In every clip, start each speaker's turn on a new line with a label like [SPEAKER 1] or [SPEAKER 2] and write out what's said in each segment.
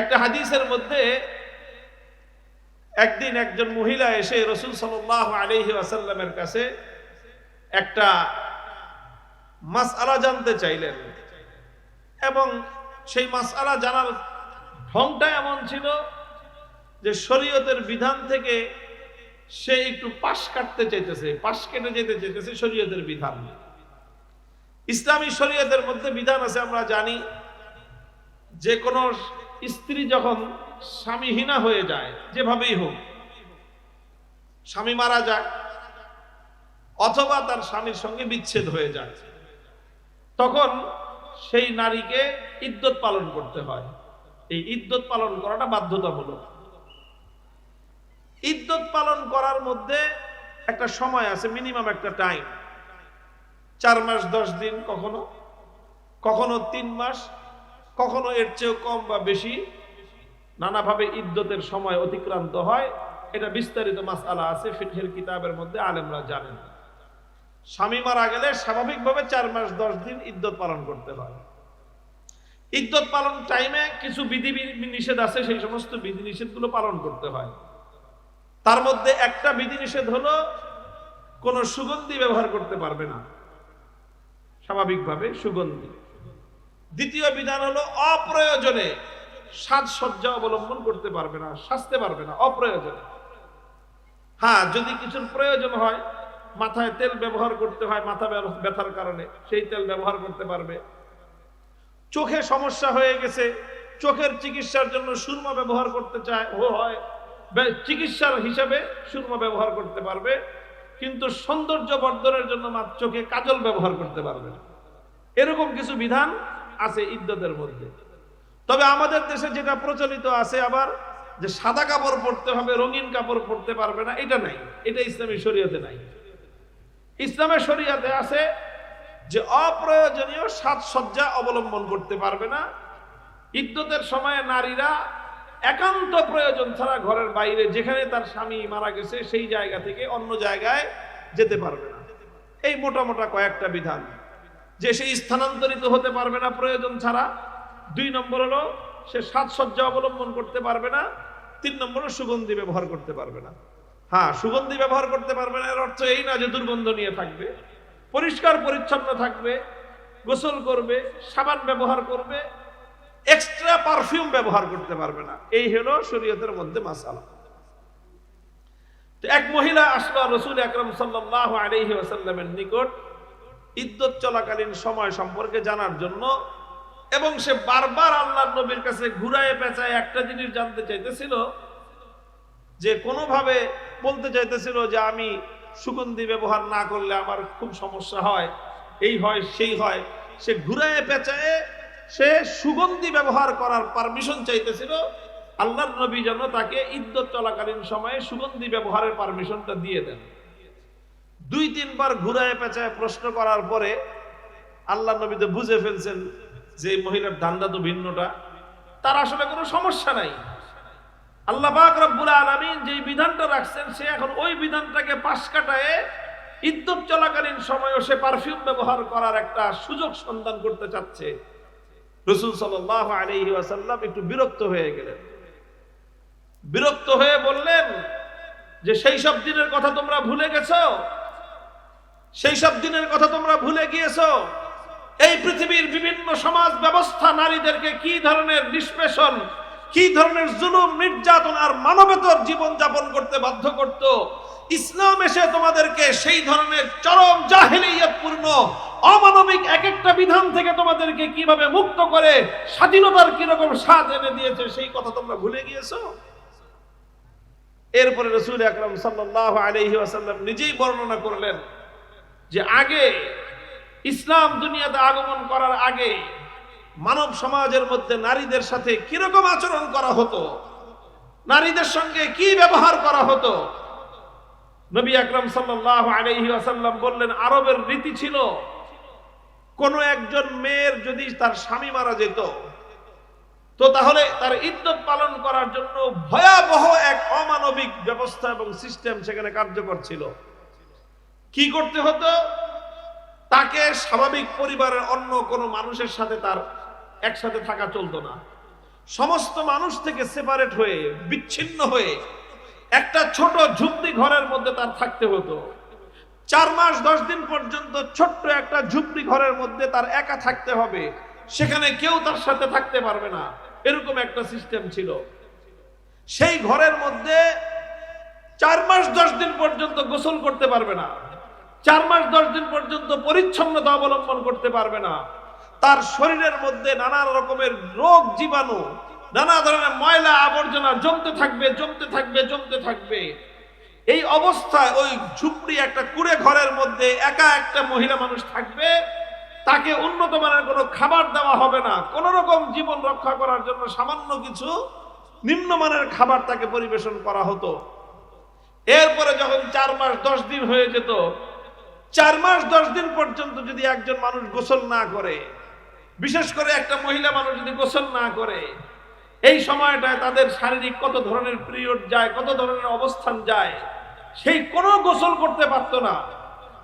[SPEAKER 1] একটা হাদিসের মধ্যে একদিন একজন মহিলা এসে রসুল সাল্লাহ আলহি আসাল্লামের কাছে একটা মাসআলা জানতে চাইলেন এবং সেই মাসআলা জানার ঢংটা এমন ছিল যে শরীয়তের বিধান থেকে সে একটু পাশ কাটতে চাইতেছে, পাশ কেটে যেতে চাইতেছে শরীয়তের বিধান। ইসলামী শরীয়তের মধ্যে বিধান আছে, আমরা জানি যে কোনো স্ত্রী যখন স্বামীহীনা হয়ে যায়, যেভাবেই হোক, স্বামী মারা যায়, অথবা তার স্বামীর সঙ্গে বিচ্ছেদ হয়ে যায়, তখন সেই নারীকে ইদ্যত পালন করতে হয়। এই ইদ্যত পালন করাটা বাধ্যতামূলক। ইদ্যত পালন করার মধ্যে একটা সময় আছে, মিনিমাম একটা টাইম। চার মাস, দশ দিন, কখনো কখনো তিন মাস কখনো এর চেয়েও কম বা বেশি নানাভাবে ইদ্যতের সময় অতিক্রান্ত হয়। এটা বিস্তারিত মাসালা আছে ফিটের কিতাবের মধ্যে আলেমরা জানেন। স্বামী মারা গেলে স্বাভাবিকভাবে চার মাস, দশ দিন ইদ্যত পালন করতে হয়। ইদ্যত পালন টাইমে কিছু বিধি নিষেধ আছে, সেই সমস্ত বিধি নিষেধগুলো পালন করতে হয়। তার মধ্যে একটা বিধি নিষেধ হলো, কোনো সুগন্ধি ব্যবহার করতে পারবে না। স্বাভাবিকভাবে সুগন্ধি। দ্বিতীয় বিধান হলো অপ্রয়োজনে সাজসজ্জা অবলম্বন করতে পারবে না, সাজতে পারবে না, অপ্রয়োজনে। হ্যাঁ যদি কিছুর প্রয়োজন হয়, মাথায় তেল ব্যবহার করতে হয়, মাথা ব্যথার কারণে সেই তেল ব্যবহার করতে পারবে। চোখে সমস্যা হয়ে গেছে, চোখের চিকিৎসার জন্য সুরমা ব্যবহার করতে চায়, ও হয় চিকিৎসার হিসাবে সুরমা ব্যবহার করতে পারবে, কিন্তু সৌন্দর্য বর্ধনের জন্য মাত্র চোখে কাজল ব্যবহার করতে পারবে এরকম কিছু বিধান আছে ইদ্যতের মধ্যে। তবে আমাদের দেশে যেটা প্রচলিত আছে আবার যে সাদা কাপড় পরতে হবে, রঙিন কাপড় পরতে পারবে না, এটা নাই। এটা ইসলামী শরীয়তে নাই। ইসলামের শরীয়তে আছে যে অপ্রয়োজনীয় সাজসজ্জা অবলম্বন করতে পারবে না। ইদ্যতের সময় নারীরা একান্ত প্রয়োজন ছাড়া ঘরের বাইরে যেখানে তার স্বামী মারা গেছে সেই জায়গা থেকে অন্য জায়গায় যেতে পারবে না। এই মোটা মোটা কয়েকটা বিধান। যে সে স্থানান্তরিত হতে পারবে না প্রয়োজন ছাড়া। দুই নম্বর হলো, সে সাজসজ্জা অবলম্বন করতে পারবে না। তিন নম্বর সুগন্ধি ব্যবহার করতে পারবে না। হ্যাঁ সুগন্ধি ব্যবহার করতে পারবে না, এর অর্থ এই না যে দুর্গন্ধ নিয়ে থাকবে। পরিষ্কার, পরিচ্ছন্ন থাকবে, গোসল করবে, সাবান ব্যবহার করবে এক্সট্রা পারফিউম ব্যবহার করতে পারবে না। এই হলো শরীয়তের মধ্যে মাসালা। তো এক মহিলা আসলো, রসুল আকরম সাল্লাহ আলহি নিকট। ইদ্যত চলাকালীন সময় সম্পর্কে জানার জন্য, এবং সে বারবার আল্লাহ নবীর কাছে ঘুরায় পেঁচায় একটা জিনিস জানতে চাইতেছিল, যে কোনোভাবে বলতে চাইতেছিল যে আমি সুগন্ধি ব্যবহার না করলে আমার খুব সমস্যা হয়, এই হয়, সেই হয়। সে ঘুরায় পেঁচায় সে সুগন্ধি ব্যবহার করার পারমিশন চাইতেছিল আল্লাহর নবী যেন তাকে ইদ্যত চলাকালীন সময়ে সুগন্ধি ব্যবহারের পারমিশনটা দিয়ে দেন। দুই, তিনবার ঘুরায় পেঁচায় প্রশ্ন করার পরে আল্লাহ নবী তো বুঝে ফেলছেন যে এই মহিলার ধান্দা তো ভিন্নটা। তার আসলে কোনো সমস্যা নাই। আল্লাহ পাক রব্বুল আলামিন যে বিধানটা রাখছেন, সে এখন ওই বিধানটাকে পাশ কাটায় ইদ্যুৎ চলাকালীন সময়ও সে পারফিউম ব্যবহার করার একটা সুযোগ সন্ধান করতে চাচ্ছে। রসুল সাল্লাহ আলহি ওয়াসাল্লাম একটু বিরক্ত হয়ে গেলেন। বিরক্ত হয়ে বললেন যে, সেই সব দিনের কথা তোমরা ভুলে গেছো? সেই সব দিনের কথা তোমরা ভুলে গিয়েছো? এই পৃথিবীর বিভিন্ন সমাজ ব্যবস্থা নারীদেরকে কি ধরনের নিষ্পেষণ, কি ধরনের জুলুম, নির্যাতন আর মানবেতর জীবন যাপন করতে বাধ্য করত? ইসলাম এসে তোমাদেরকে সেই ধরনের চরম জাহিলিয়তপূর্ণ, অমানবিক এক একটা বিধান থেকে তোমাদেরকে কীভাবে মুক্ত করে, স্বাধীনতার কীরকম স্বাদ এনে দিয়েছে সেই কথা তোমরা ভুলে গিয়েছো? এরপরে রসুল আকরম সাল্লাহ আলহি নিজেই বর্ণনা করলেন যে আগে ইসলাম দুনিয়াতে আগমন করার আগে মানব সমাজের মধ্যে নারীদের সাথে কীরকম আচরণ করা হতো? নারীদের সঙ্গে কি ব্যবহার করা হতো? নবী আকরম আসাল্লাম বললেন, আরবের রীতি ছিল, কোন একজন মেয়ের যদি তার স্বামী মারা যেত, তো তাহলে তার ইদ্যত পালন করার জন্য ভয়াবহ এক অমানবিক ব্যবস্থা এবং সিস্টেম সেখানে কার্যকর ছিল। কি করতে হতো? তাকে স্বাভাবিক পরিবারের অন্য কোনো মানুষের সাথে তার একসাথে থাকা চলতো না। সমস্ত মানুষ থেকে সেপারেট হয়ে, বিচ্ছিন্ন হয়ে একটা ছোট ঝুপড়ি ঘরের মধ্যে তার থাকতে হতো। চার মাস, দশ দিন পর্যন্ত ছোট্ট একটা ঝুপড়ি ঘরের মধ্যে তার একা থাকতে হবে। সেখানে কেউ তার সাথে থাকতে পারবে না। এরকম একটা সিস্টেম ছিল। সেই ঘরের মধ্যে চার মাস, দশ দিন পর্যন্ত গোসল করতে পারবে না। চার মাস, দশ দিন পর্যন্ত পরিচ্ছন্নতা অবলম্বন করতে পারবে না। তার শরীরের মধ্যে নানা রকমের রোগ, জীবাণু, নানা ধরনের ময়লা আবর্জনা জমতে থাকবে জমতে থাকবে জমতে থাকবে। এই অবস্থায় ওই ঝুপড়ি একটা কুড়ে ঘরের মধ্যে একা একটা মহিলা মানুষ থাকবে। তাকে উন্নত মানের কোনো খাবার দেওয়া হবে না। কোন রকম জীবন রক্ষা করার জন্য সামান্য কিছু নিম্নমানের খাবার তাকে পরিবেশন করা হতো। এরপরে যখন চার মাস, দশ দিন হয়ে যেত চার মাস, দশ দিন পর্যন্ত যদি একজন মানুষ গোসল না করে, বিশেষ করে একটা মহিলা মানুষ যদি গোসল না করে, এই সময়টায় তাদের শারীরিক কত ধরনের পিরিয়ড যায়, কত ধরনের অবস্থান যায়, সেই কোনো গোসল করতে পারতো না।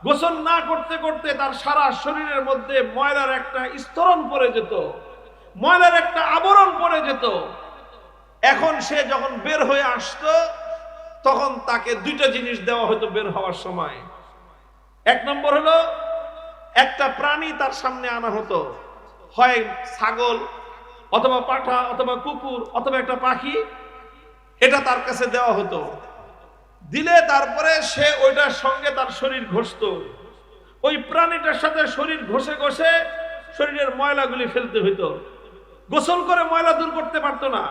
[SPEAKER 1] গোসল না করতে করতে তার সারা শরীরের মধ্যে ময়লার একটা স্তরণ পড়ে যেত, ময়লার একটা আবরণ পড়ে যেত। এখন সে যখন বের হয়ে আসতো, তখন তাকে দুইটা জিনিস দেওয়া হতো বের হওয়ার সময়। এক নম্বর হলো, একটা প্রাণী তার সামনে আনা হতো। হয় ছাগল, অথবা পাঠা, অথবা কুকুর, অথবা একটা পাখি, এটা তার কাছে দেওয়া হতো। দিলে তারপরে সে ওইটার সঙ্গে তার শরীর ঘষত। ওই প্রাণীটার সাথে শরীর ঘষে ঘষে শরীরের ময়লাগুলি ফেলতে হইতো। গোসল করে ময়লা দূর করতে পারতো না।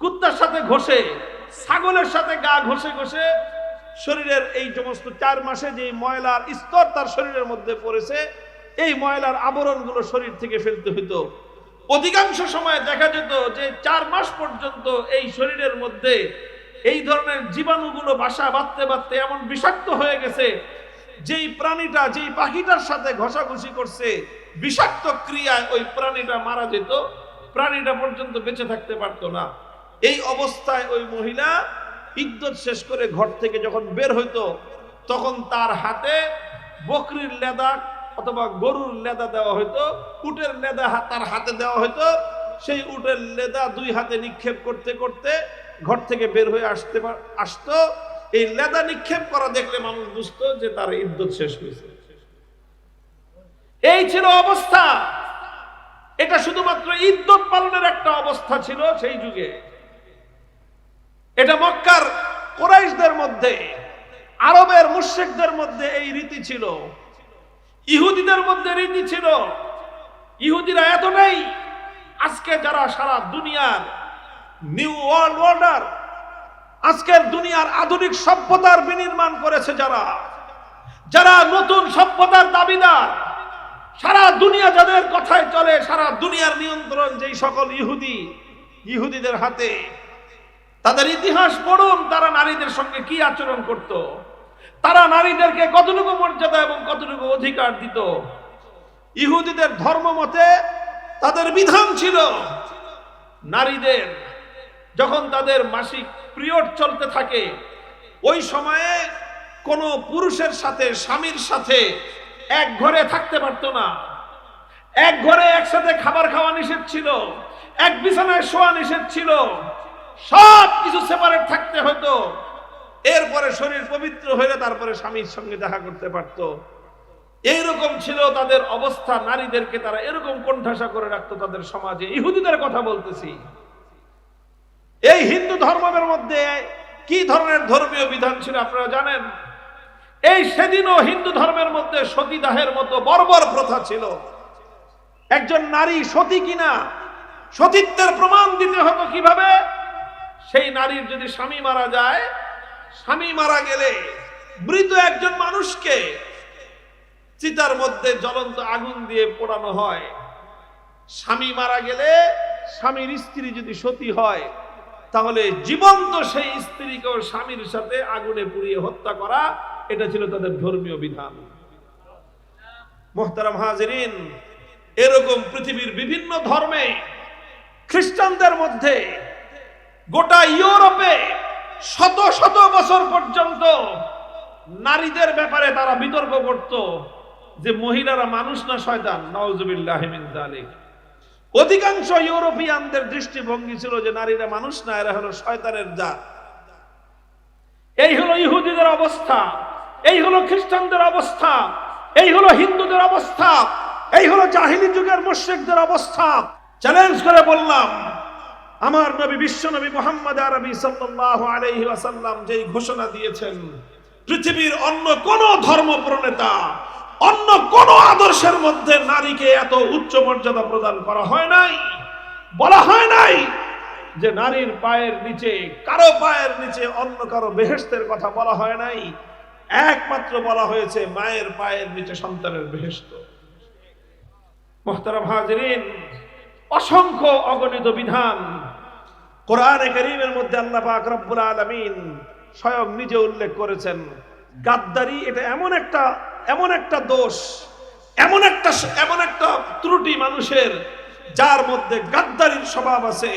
[SPEAKER 1] কুত্তার সাথে ঘষে, ছাগলের সাথে গা ঘষে ঘষে শরীরের এই সমস্ত চার মাসে যে ময়লার স্তর তার শরীরের মধ্যে পড়েছে, এই ময়লার আবরণগুলো শরীর থেকে ফেলতে হইতো। অধিকাংশ সময় দেখা যেত যে চার মাস পর্যন্ত এই শরীরের মধ্যে এই ধরনের জীবাণুগুলো বাসা বাঁধতে বাঁধতে এমন বিষাক্ত হয়ে গেছে, যেই প্রাণীটা, যেই পাখিটার সাথে ঘষাঘষি করছে, বিষাক্ত ক্রিয়ায় ওই প্রাণীটা মারা যেত। প্রাণীটা পর্যন্ত বেঁচে থাকতে পারতো না। এই অবস্থায় ওই মহিলা ইদ্যত শেষ করে ঘর থেকে যখন বের হইতো, তখন তার হাতে বকরির লেদা অথবা গরুর লেদা দেওয়া হইতো, উটের লেদা তার হাতে দেওয়া হইতো। সেই উটের লেদা দুই হাতে নিক্ষেপ করতে করতে ঘর থেকে বের হয়ে আসতে আসতো। এই লেদা নিক্ষেপ করা দেখলে মানুষ বুঝতো যে তার ইদ্যত শেষ হয়েছে। এই ছিল অবস্থা। এটা শুধুমাত্র ইদ্যত পালনের একটা অবস্থা ছিল সেই যুগে। এটা মক্কার কোরাইশদের মধ্যে, আরবের মুশ্রিকদের মধ্যে এই রীতি ছিল। ইহুদিদের মধ্যে রীতি ছিল, ইহুদিরা এতটাই আজকে যারা সারা দুনিয়ার নিউ ওয়ার্ল্ড অর্ডার, আজকের দুনিয়ার আধুনিক সভ্যতার বিনির্মাণ করেছে যারা যারা নতুন সভ্যতার দাবিদার, সারা দুনিয়া যাদের কথায় চলে, সারা দুনিয়ার নিয়ন্ত্রণ যেই সকল ইহুদি, ইহুদিদের হাতে তাদের ইতিহাস পড়ুন, তারা নারীদের সঙ্গে কি আচরণ করত? তারা নারীদেরকে কতটুকু মর্যাদা এবং কতটুকু অধিকার দিত? ইহুদিদের ধর্ম মতে তাদের বিধান ছিল, নারীদের যখন তাদের মাসিক পিরিয়ড চলতে থাকে, ওই সময়ে কোনো পুরুষের সাথে, স্বামীর সাথে এক ঘরে থাকতে পারতো না। এক ঘরে একসাথে খাবার খাওয়া নিষেধ ছিল, এক বিছানায় শোয়া নিষেধ ছিল সব কিছু সেপারেট থাকতে হতো। এরপরে শরীর পবিত্র হলে তারপরে স্বামীর সঙ্গে দেখা করতে পারত। এইরকম ছিল তাদের অবস্থা, নারীদেরকে তারা এরকম কোণঠাসা করে রাখতো তাদের সমাজে। ইহুদিদের কথা বলতেছি। এই হিন্দু ধর্মের মধ্যে কি ধরনের ধর্মীয় বিধান ছিল আপনারা জানেন? এই সেদিনও হিন্দু ধর্মের মধ্যে সতীদাহের মতো বর্বর প্রথা ছিল। একজন নারী সতী কিনা, সতীত্বের প্রমাণ দিতে হতো কীভাবে? সেই নারীর যদি স্বামী মারা যায়, স্বামী মারা গেলে মৃত একজন মানুষকে চিতার মধ্যে জ্বলন্ত আগুন দিয়ে পোড়ানো হয়। স্বামী মারা গেলে স্বামীর স্ত্রী যদি সতী হয়, তাহলে জীবন্ত সেই স্ত্রীকেও স্বামীর সাথে আগুনে পুড়িয়ে হত্যা করা, এটা ছিল তাদের ধর্মীয় বিধান। মোহতারাম হাজরিন, এরকম পৃথিবীর বিভিন্ন ধর্মে খ্রিস্টানদের মধ্যে গোটা ইউরোপে শত শত বছর পর্যন্ত নারীদের ব্যাপারে তারা বিতর্ক করত যে মহিলারা মানুষ না শয়তান নওজুবিল্লাহ মিন অধিকাংশ ইউরোপিয়ানদের দৃষ্টিভঙ্গি ছিল যে নারীরা মানুষ না, এরা হলো শয়তানের জাত।
[SPEAKER 2] এই হলো ইহুদিদের অবস্থা, এই হলো খ্রিস্টানদের অবস্থা, এই হলো হিন্দুদের অবস্থা, এই হলো জাহিলি যুগের মুশ্রিকদের অবস্থা।
[SPEAKER 1] চ্যালেঞ্জ করে বললাম আমার নবী, বিশ্ব নবী মোহাম্মদ আরবি সাল্লাল্লাহু আলাইহি ওয়াসাল্লাম যেই ঘোষণা দিয়েছেন, পৃথিবীর অন্য কোন ধর্ম প্রণেতা অন্য কোন আদর্শের মধ্যে নারীকে এত উচ্চ মর্যাদা প্রদান করা হয় নাই, বলা হয় নাই যে নারীর পায়ের নিচে, কারও পায়ের নিচে অন্য কারও বেহেস্তের কথা বলা হয় নাই। একমাত্র বলা হয়েছে মায়ের পায়ের নিচে সন্তানের বেহেস্ত মোহতারাম হাজরিন, অসংখ্য অগণিত বিধান কোরআনে করিমের মধ্যে আল্লাহ পাক রব্বুল আলামিন স্বয়ং নিজে উল্লেখ করেছেন, গাদ্দারি এটা এমন একটা এমন একটা দোষ, এমন একটা এমন একটা ত্রুটি মানুষের যার মধ্যে গাদ্দারির স্বভাব আছে।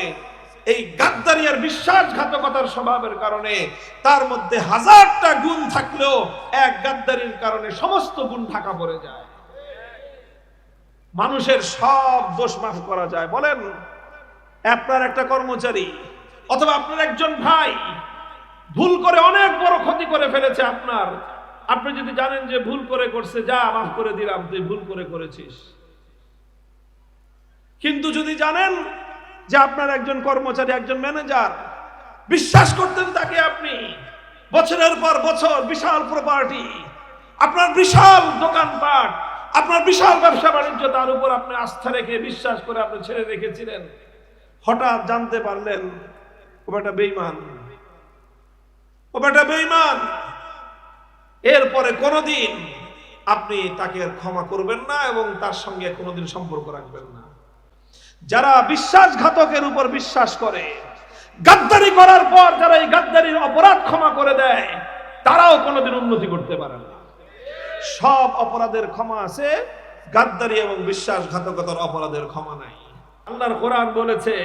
[SPEAKER 1] এই গাদ্দারি আর বিশ্বাসঘাতকতার স্বভাবের কারণে তার মধ্যে হাজারটা গুণ থাকলেও এক গাদ্দারির কারণে সমস্ত গুণ ঢাকা পড়ে যায়। মানুষের সব দোষ মাফ করা যায়। বলেন আপনার একটা কর্মচারী অথবা আপনার একজন ভাই ভুল করে অনেক বড় ক্ষতি করে ফেলেছে আপনার। আপনি যদি জানেন যে ভুল করে করছে, যা মাফ করে দিলাম, তুই ভুল করে করেছিস। কিন্তু যদি জানেন যে আপনার একজন কর্মচারী, একজন ম্যানেজার, বিশ্বাস করতেন তাকে আপনি। বছরের পর বছর বিশাল প্রপার্টি আপনার বিশাল দোকানপাট, আপনার বিশাল ব্যবসা বাণিজ্য, তার উপর আপনি আস্থা রেখে, বিশ্বাস করে আপনি ছেড়ে রেখেছিলেন। হঠাৎ জানতে পারলেন, ও বেটা বেইমান ও বেটা বেইমান এরপরে কোনোদিন আপনি তাকে ক্ষমা করবেন না এবং তার সঙ্গে কোনোদিন সম্পর্ক রাখবেন না। যারা বিশ্বাসঘাতকের উপর বিশ্বাস করে, গাদ্দারি করার পর যারা এই গাদ্দারির অপরাধ ক্ষমা করে দেয়, তারাও কোনোদিন উন্নতি করতে পারে না। সব অপরাধের ক্ষমা আছে, গাদ্দারি এবং বিশ্বাসঘাতকতার অপরাধের ক্ষমা নাই। আল্লাহর কোরআন বলেছে,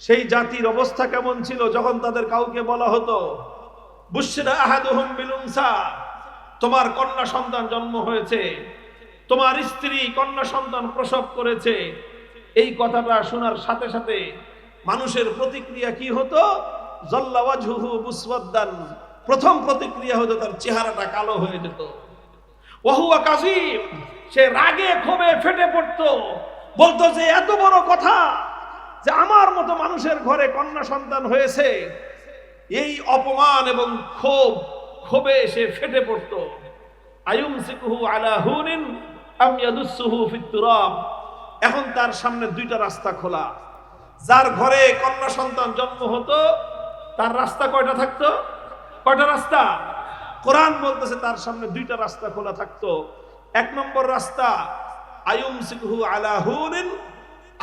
[SPEAKER 1] সেই জাতির অবস্থা কেমন ছিল যখন তাদের কাউকে বলা হতো তোমার কন্যা সন্তান জন্ম হয়েছে, তোমার স্ত্রী কন্যা সন্তান প্রসব করেছে। এই কথাটা শোনার সাথে সাথে মানুষের প্রতিক্রিয়া কি হতো? মুসওয়াদ্দান প্রথম প্রতিক্রিয়া হতো তার চেহারাটা কালো হয়ে যেত। ওহুয়া কাজিম সে রাগে ক্ষোভে ফেটে পড়তো। বলতো যে, এত বড় কথা যে আমার মতো মানুষের ঘরে কন্যা সন্তান হয়েছে। এই অপমান এবং ক্ষোভ, ক্ষোভে সে ফেটে পড়তো। আয়ুম সিকুহু আলা হুনিন এখন তার সামনে দুইটা রাস্তা খোলা। যার ঘরে কন্যা সন্তান জন্ম হতো, তার রাস্তা কয়টা থাকতো? কয়টা রাস্তা? কোরআন বলতেছে তার সামনে দুইটা রাস্তা খোলা থাকতো। এক নম্বর রাস্তা আয়ুম সিকহু আলা হুনিন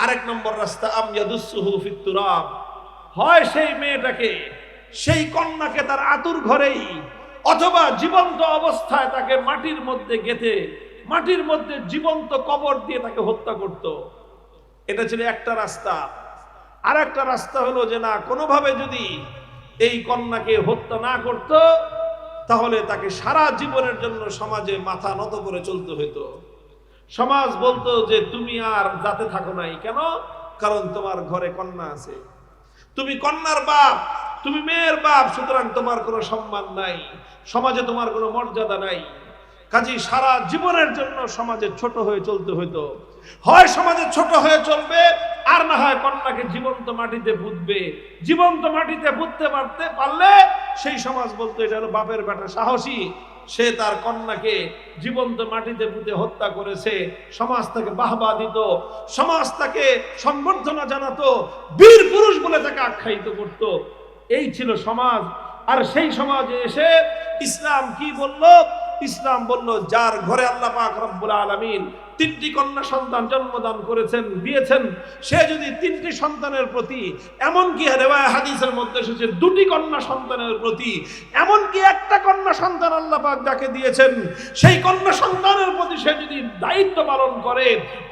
[SPEAKER 1] আরেক নম্বর রাস্তা, আম ইয়াদুসুহু ফিত তুরাব। হয় সেই মেয়েটাকে, সেই কন্যাকে তার আতুর ঘরেই, অথবা জীবন্ত অবস্থায় তাকে মাটির মধ্যে গেঁথে, মাটির মধ্যে জীবন্ত কবর দিয়ে তাকে হত্যা করত। এটা ছিল একটা রাস্তা। আর একটা রাস্তা হলো যে না, কোনোভাবে যদি এই কন্যাকে হত্যা না করত, তাহলে তাকে সারা জীবনের জন্য সমাজে মাথা নত করে চলতে হইতো। সমাজ বলতো যে তুমি আর যাতে থাকো নাই। কেন? কারণ তোমার ঘরে কন্যা আছে। তুমি কন্যার বাপ, তুমি মেয়ের বাপ, সুতরাং তোমার কোনো সম্মান নাই। সমাজে তোমার কোনো মর্যাদা নাই। কাজী সারা জীবনের জন্য সমাজে ছোট হয়ে চলতে হইতো। হয় সমাজে ছোট হয়ে চলবে, আর না হয় কন্যাকে জীবন্ত মাটিতে পুঁতবে। জীবন্ত মাটিতে পুঁততে পারতে পারলে সেই সমাজ বলতো, এটা হলো বাপের বেটা সাহসী। সে তার কন্যাকে জীবন্ত মাটিতে পুঁতে হত্যা করেছে। সমাজ তাকে বাহবা দিত, সমাজ তাকে সম্বর্ধনা জানাতো, বীর পুরুষ বলে তাকে আখ্যায়িত করত। এই ছিল সমাজ। আর সেই সমাজে এসে ইসলাম কি বলল? ইসলাম বলল, যার ঘরে আল্লাহ পাক রব্বুল আলামিন তিনটি কন্যা সন্তান জন্মদান করেছেন, দিয়েছেন। সে যদি তিনটি সন্তানের প্রতি, এমনকি রেওয়ায় হাদিসের মধ্যে এসেছে, দুটি কন্যা সন্তানের প্রতি, এমনকি একটা কন্যা সন্তান আল্লাহ পাক যাকে দিয়েছেন, সেই কন্যা সন্তানের প্রতি সে যদি দায়িত্ব পালন করে,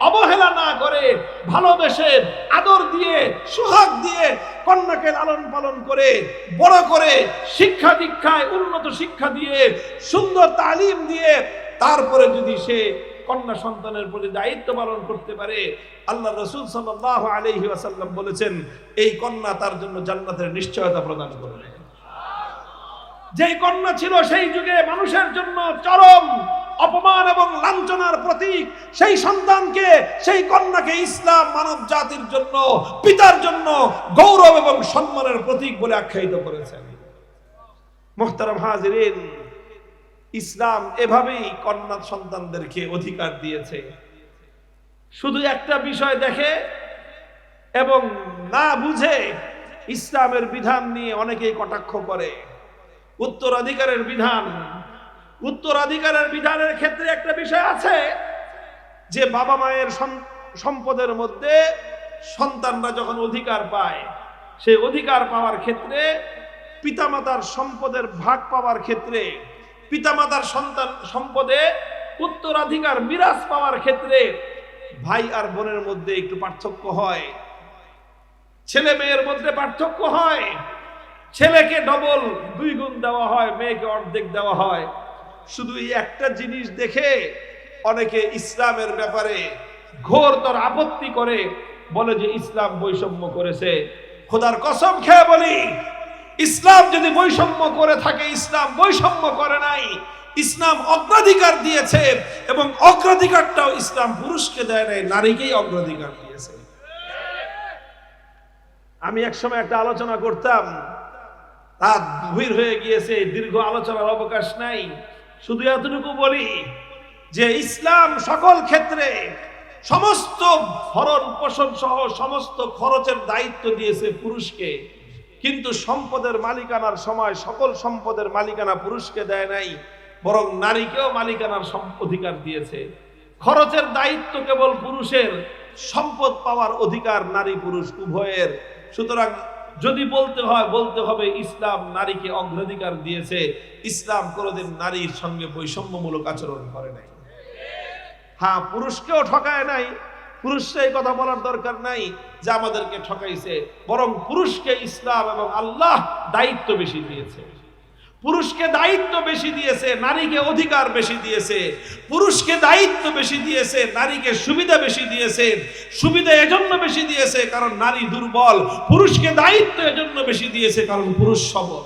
[SPEAKER 1] অবহেলা না করে, ভালোবেসে, আদর দিয়ে, সুহাগ দিয়ে কন্যাকে লালন পালন করে, বড় করে শিক্ষা দীক্ষায়, উন্নত শিক্ষা দিয়ে, সুন্দর তালিম দিয়ে, তারপরে যদি সে কন্যা সন্তানের প্রতি দায়িত্ব পালন করতে পারে। আল্লাহ রসুল সাল্লাহ আলহি আসাল্লাম বলেছেন, এই কন্যা তার জন্য জান্নাতের নিশ্চয়তা প্রদান করবে।
[SPEAKER 2] যেই কন্যা ছিল সেই যুগে মানুষের জন্য চরম অপমান এবং লাঞ্ছনার প্রতীক।
[SPEAKER 1] সেই সন্তানকে, সেই কন্যাকে ইসলাম মানব জাতির জন্য, পিতার জন্য গৌরব এবং সম্মানের প্রতীক বলে আখ্যায়িত করেছেন। মোহতারাম হাজিরিন ইসলাম এভাবেই কন্যা সন্তানদেরকে অধিকার দিয়েছে। শুধু একটা বিষয় দেখে এবং না বুঝে ইসলামের বিধান নিয়ে অনেকেই কটাক্ষ করে। উত্তরাধিকারের বিধান। উত্তরাধিকারের বিধানের ক্ষেত্রে একটা বিষয় আছে যে বাবা মায়ের সম্পদের মধ্যে সন্তানরা যখন অধিকার পায় সেই অধিকার পাওয়ার ক্ষেত্রে পিতামাতার সম্পদের ভাগ পাওয়ার ক্ষেত্রে পিতামাতার সন্তান সম্পদে উত্তরাধিকার মিরাজ পাওয়ার ক্ষেত্রে ভাই আর বোনের মধ্যে একটু পার্থক্য হয়। ছেলে মেয়ের মধ্যে পার্থক্য হয়। ছেলেকে ডবল দুই গুণ দেওয়া হয়, মেয়েকে অর্ধেক দেওয়া হয়। শুধু এই একটা জিনিস দেখে অনেকে ইসলামের ব্যাপারে ঘোরতর আপত্তি করে, বলে যে ইসলাম বৈষম্য করেছে। খোদার কসম খেয়ে বলি ইসলাম যদি বৈষম্য করে থাকে, ইসলাম বৈষম্য করে নাই, ইসলাম অগ্রাধিকার দিয়েছে এবং অগ্রাধিকারটাও ইসলাম পুরুষকে দেয় নাই, নারীকেই অগ্রাধিকার দিয়েছে। আমি একসময় একটা আলোচনা করতাম, রাত গভীর হয়ে গিয়েছে, দীর্ঘ আলোচনার অবকাশ নাই, শুধু এতটুকু বলি যে ইসলাম সকল ক্ষেত্রে সমস্ত ভরণ পোষণ সহ সমস্ত খরচের দায়িত্ব দিয়েছে পুরুষকে। কিন্তু সম্পদের মালিকানার সময় সকল সম্পদের মালিকানা পুরুষকে দেয় নাই, বরং নারীকেও মালিকানার অধিকার দিয়েছে। খরচের দায়িত্ব কেবল পুরুষের, সম্পদ পাওয়ার অধিকার নারী পুরুষ উভয়ের। সুতরাং যদি বলতে হয়, বলতে হবে, ইসলাম নারীকে অগ্রাধিকার দিয়েছে। ইসলাম কোনোদিন নারীর সঙ্গে বৈষম্যমূলক আচরণ করে নাই। হ্যাঁ পুরুষকেও ঠকায় নাই পুরুষকে এই কথা বলার দরকার নাই যে আমাদেরকে ঠকাইছে, বরং পুরুষকে ইসলাম এবং আল্লাহ দায়িত্ব বেশি দিয়েছে। পুরুষকে দায়িত্ব বেশি দিয়েছে, নারীকে অধিকার বেশি দিয়েছে। পুরুষকে দায়িত্ব বেশি দিয়েছে, নারীকে সুবিধা বেশি দিয়েছে, সুবিধা এজন্য বেশি দিয়েছে, কারণ নারী দুর্বল। পুরুষকে দায়িত্ব এজন্য বেশি দিয়েছে, কারণ পুরুষ সবল।